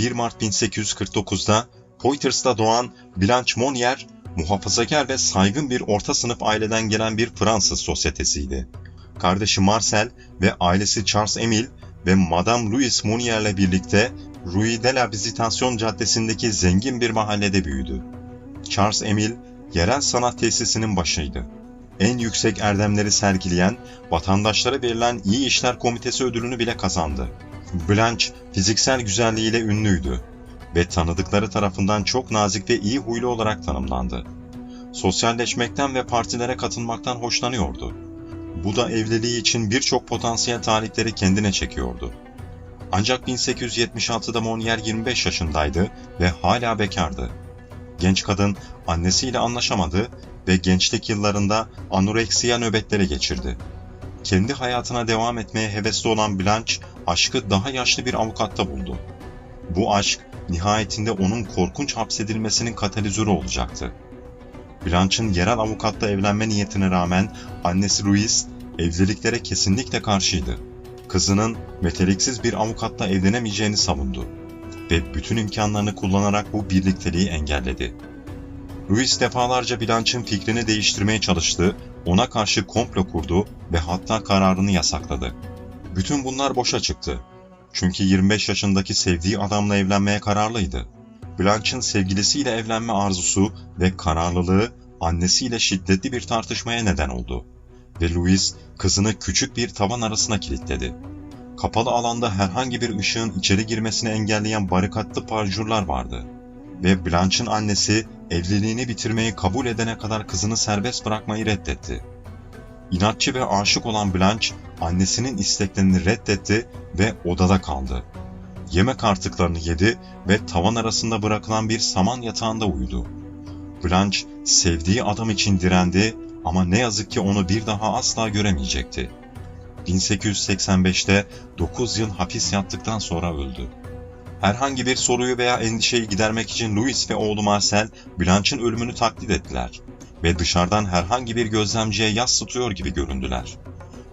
1 Mart 1849'da Poitiers'ta doğan Blanche Monnier, muhafazakar ve saygın bir orta sınıf aileden gelen bir Fransız sosyetesiydi. Kardeşi Marcel ve ailesi Charles Emile ve Madame Louise Monnier'le birlikte Rue de la Visitation caddesindeki zengin bir mahallede büyüdü. Charles Emile, yerel sanat tesisinin başıydı. En yüksek erdemleri sergileyen, vatandaşlara verilen İyi İşler Komitesi ödülünü bile kazandı. Blanche, fiziksel güzelliğiyle ünlüydü ve tanıdıkları tarafından çok nazik ve iyi huylu olarak tanımlandı. Sosyalleşmekten ve partilere katılmaktan hoşlanıyordu. Bu da evliliği için birçok potansiyel talipleri kendine çekiyordu. Ancak 1876'da Monier 25 yaşındaydı ve hala bekardı. Genç kadın annesiyle anlaşamadı ve gençlik yıllarında anoreksiya nöbetleri geçirdi. Kendi hayatına devam etmeye hevesli olan Blanche, aşkı daha yaşlı bir avukatta buldu. Bu aşk, nihayetinde onun korkunç hapsedilmesinin katalizörü olacaktı. Blanche'ın yerel avukatla evlenme niyetine rağmen annesi Louise, evliliklere kesinlikle karşıydı. Kızının meteliksiz bir avukatla evlenemeyeceğini savundu ve bütün imkanlarını kullanarak bu birlikteliği engelledi. Louis defalarca Blanche'ın fikrini değiştirmeye çalıştı, ona karşı komplo kurdu ve hatta kararını yasakladı. Bütün bunlar boşa çıktı. Çünkü 25 yaşındaki sevdiği adamla evlenmeye kararlıydı. Blanche'ın sevgilisiyle evlenme arzusu ve kararlılığı annesiyle şiddetli bir tartışmaya neden oldu. Ve Louis kızını küçük bir tavan arasına kilitledi. Kapalı alanda herhangi bir ışığın içeri girmesini engelleyen barikatlı parjurlar vardı. Ve Blanche'ın annesi evliliğini bitirmeyi kabul edene kadar kızını serbest bırakmayı reddetti. İnatçı ve aşık olan Blanche, annesinin isteklerini reddetti ve odada kaldı. Yemek artıklarını yedi ve tavan arasında bırakılan bir saman yatağında uyudu. Blanche, sevdiği adam için direndi ama ne yazık ki onu bir daha asla göremeyecekti. 1885'te 9 yıl hapis yattıktan sonra öldü. Herhangi bir soruyu veya endişeyi gidermek için Louis ve oğlu Marcel, Blanche'ın ölümünü taklit ettiler ve dışarıdan herhangi bir gözlemciye yas tutuyor gibi göründüler.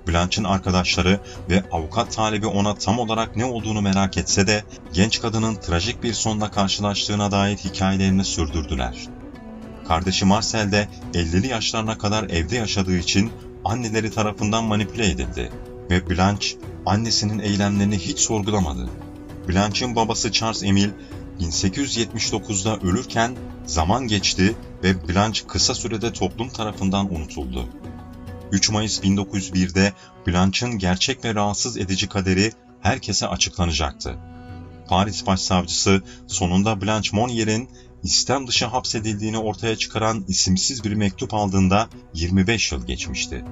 Blanche'ın arkadaşları ve avukat talebi ona tam olarak ne olduğunu merak etse de genç kadının trajik bir sonla karşılaştığına dair hikayelerini sürdürdüler. Kardeşi Marcel de 50'li yaşlarına kadar evde yaşadığı için anneleri tarafından manipüle edildi ve Blanche annesinin eylemlerini hiç sorgulamadı. Blanche'ın babası Charles Emile 1879'da ölürken zaman geçti ve Blanche kısa sürede toplum tarafından unutuldu. 3 Mayıs 1901'de Blanche'ın gerçek ve rahatsız edici kaderi herkese açıklanacaktı. Paris Başsavcısı sonunda Blanche Monnier'in istem dışı hapsedildiğini ortaya çıkaran isimsiz bir mektup aldığında 25 yıl geçmişti.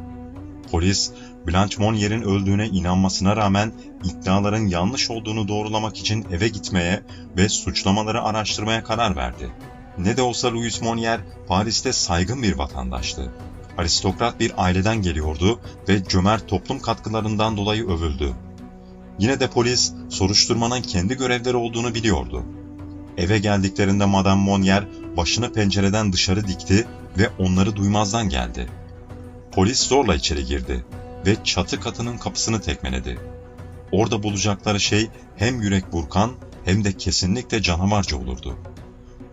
Polis, Blanche Monnier'in öldüğüne inanmasına rağmen iddiaların yanlış olduğunu doğrulamak için eve gitmeye ve suçlamaları araştırmaya karar verdi. Ne de olsa Louis Monnier, Paris'te saygın bir vatandaştı. Aristokrat bir aileden geliyordu ve cömert toplum katkılarından dolayı övüldü. Yine de polis, soruşturmanın kendi görevleri olduğunu biliyordu. Eve geldiklerinde Madame Monnier başını pencereden dışarı dikti ve onları duymazdan geldi. Polis zorla içeri girdi ve çatı katının kapısını tekmeledi. Orada bulacakları şey hem yürek burkan hem de kesinlikle canavarca olurdu.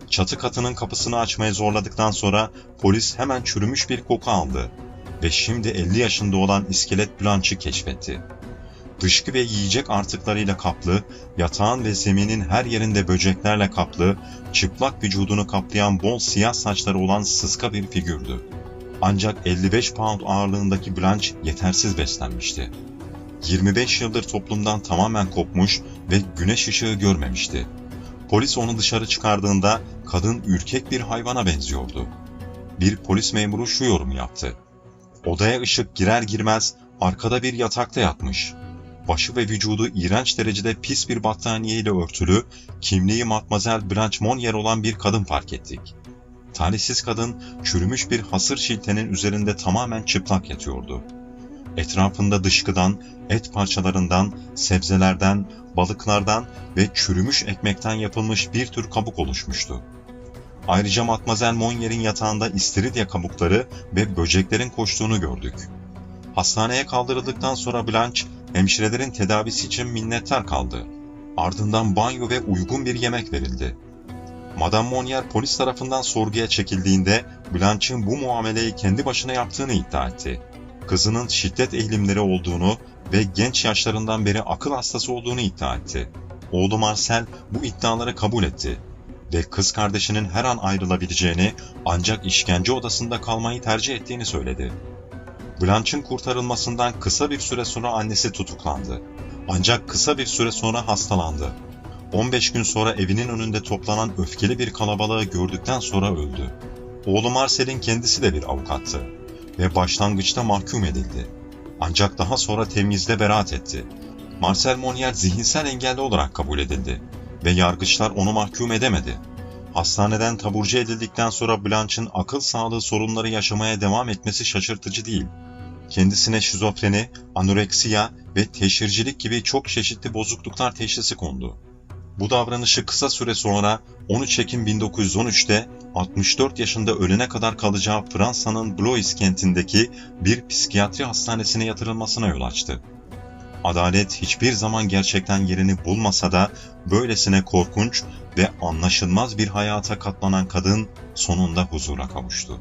Çatı katının kapısını açmaya zorladıktan sonra polis hemen çürümüş bir koku aldı ve şimdi 50 yaşında olan iskelet Blanche'ı keşfetti. Dışkı ve yiyecek artıklarıyla kaplı, yatağın ve zeminin her yerinde böceklerle kaplı, çıplak vücudunu kaplayan bol siyah saçları olan sıska bir figürdü. Ancak 55 pound ağırlığındaki Blanche yetersiz beslenmişti. 25 yıldır toplumdan tamamen kopmuş ve güneş ışığı görmemişti. Polis onu dışarı çıkardığında kadın ürkek bir hayvana benziyordu. Bir polis memuru şu yorum yaptı. Odaya ışık girer girmez arkada bir yatakta yatmış. Başı ve vücudu iğrenç derecede pis bir battaniye ile örtülü, kimliği Matmazel Blanche Monnier olan bir kadın fark ettik. Talihsiz kadın çürümüş bir hasır şiltenin üzerinde tamamen çıplak yatıyordu. Etrafında dışkıdan, et parçalarından, sebzelerden, balıklardan ve çürümüş ekmekten yapılmış bir tür kabuk oluşmuştu. Ayrıca Matmazel Monnier'in yatağında istiridye kabukları ve böceklerin koştuğunu gördük. Hastaneye kaldırıldıktan sonra Blanche, hemşirelerin tedavisi için minnettar kaldı. Ardından banyo ve uygun bir yemek verildi. Madame Monier polis tarafından sorguya çekildiğinde Blanche'ın bu muameleyi kendi başına yaptığını iddia etti. Kızının şiddet eğilimleri olduğunu ve genç yaşlarından beri akıl hastası olduğunu iddia etti. Oğlu Marcel bu iddiaları kabul etti ve kız kardeşinin her an ayrılabileceğini ancak işkence odasında kalmayı tercih ettiğini söyledi. Blanche'ın kurtarılmasından kısa bir süre sonra annesi tutuklandı. Ancak kısa bir süre sonra hastalandı. 15 gün sonra evinin önünde toplanan öfkeli bir kalabalığı gördükten sonra öldü. Oğlu Marcel'in kendisi de bir avukattı ve başlangıçta mahkum edildi. Ancak daha sonra temizle beraat etti. Marcel Monier zihinsel engelli olarak kabul edildi ve yargıçlar onu mahkum edemedi. Hastaneden taburcu edildikten sonra Blanche'ın akıl sağlığı sorunları yaşamaya devam etmesi şaşırtıcı değil. Kendisine şizofreni, anoreksiya ve teşhircilik gibi çok çeşitli bozukluklar teşhisi kondu. Bu davranışı kısa süre sonra 13 Ekim 1913'te 64 yaşında ölene kadar kalacağı Fransa'nın Blois kentindeki bir psikiyatri hastanesine yatırılmasına yol açtı. Adalet hiçbir zaman gerçekten yerini bulmasa da böylesine korkunç ve anlaşılmaz bir hayata katlanan kadın sonunda huzura kavuştu.